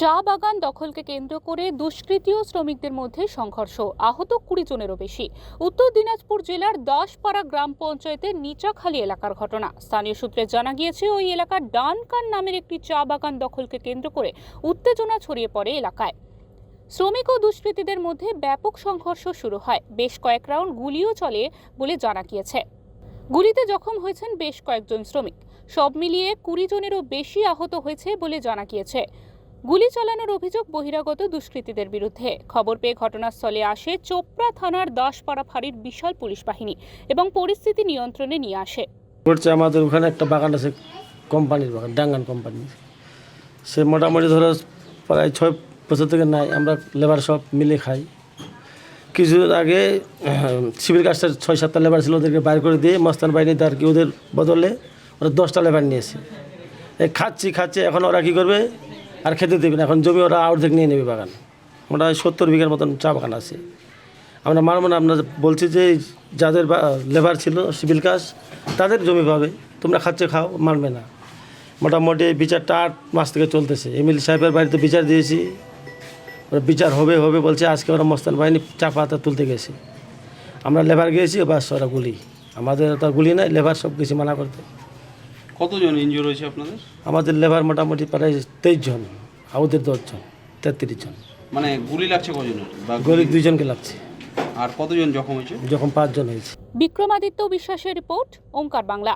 চা বাগান দখলকে কেন্দ্র করে দুষ্কৃতী ও শ্রমিকদের মধ্যে সংঘর্ষ, আহত কুড়ি জনেরও বেশি। উত্তর দিনাজপুর জেলার দশপাড়া গ্রাম পঞ্চায়েতের নিচাখালী এলাকার ঘটনা। স্থানীয় সূত্রে জানা গিয়েছে, ওই এলাকার ডানকান নামের একটি চা বাগান দখলকে কেন্দ্র করে উত্তেজনা ছড়িয়ে পড়ে এলাকায়। শ্রমিক ও দুষ্কৃতীদের মধ্যে ব্যাপক সংঘর্ষ শুরু হয়। বেশ কয়েক রাউন্ড গুলিও চলে বলে জানা গিয়েছে। গুলিতে জখম হয়েছেন বেশ কয়েকজন শ্রমিক। সব মিলিয়ে কুড়ি জনেরও বেশি আহত হয়েছে বলে জানা গিয়েছে। গুলি চালানোর অভিযোগ বহিরাগত দুষ্কৃতীদের বিরুদ্ধে। খবর পেয়ে ঘটনাস্থলে আসে চোপড়া থানার দাসপাড়া ফাঁড়ির বিশাল পুলিশ বাহিনী এবং পরিস্থিতি নিয়ন্ত্রণে নিয়ে আসে। করছে আমাদের ওখানে একটা বাগান আছে, কোম্পানির বাগান, ডাঙ্গান কোম্পানি সে মোটামুটি ধরো প্রায় ছয় বছর থেকে নাই, আমরা লেবার সব মিলে খাই। কিছু আগে সিভিল কাস্টের ছয় সাতটা লেবার ছিল, ওদেরকে বাইর করে দিয়ে মস্তান বাহিনীতে আর কি ওদের বদলে ওরা দশটা লেবার নিয়েছে। খাচ্ছি খাচ্ছি, এখন ওরা কী করবে? আর খেতে দেবে না। এখন জমি ওরা অর্ধেক নিয়ে নেবে বাগান। মোটামুটি সত্তর বিঘার মতন চা বাগান আছে। আমরা মানব না আমরা বলছি যে যাদের লেবার ছিল সিভিল কাজ তাদের জমি পাবে। তোমরা খাচ্ছে খাও মানবে না। মোটামুটি বিচারটা আট মাস থেকে চলতেছে। এমএলএ সাহেবের বাড়িতে বিচার দিয়েছি। ওরা বিচার হবে হবে বলছে আজকে ওরা মস্তান বাহিনী চা পাতা তুলতে গেছে। আমরা লেবার গিয়েছি বাস ওরা গুলি। আমাদের তো গুলি নাই লেবার সব কিছু মানা করতে। কতজন ইনজুর হয়েছে আপনাদের? আমাদের লেবার মোটামুটি প্রায় তেইশ জন। আর ওদের দশজন তেত্রিশ জন। মানে গুলি লাগছে কজনের বা গরিব দুইজনকে লাগছে। আর কতজন জখম হয়েছে? যখন পাঁচজন হয়েছে। বিক্রমাদিত্য বিশ্বাসের রিপোর্ট ওঙ্কার বাংলা।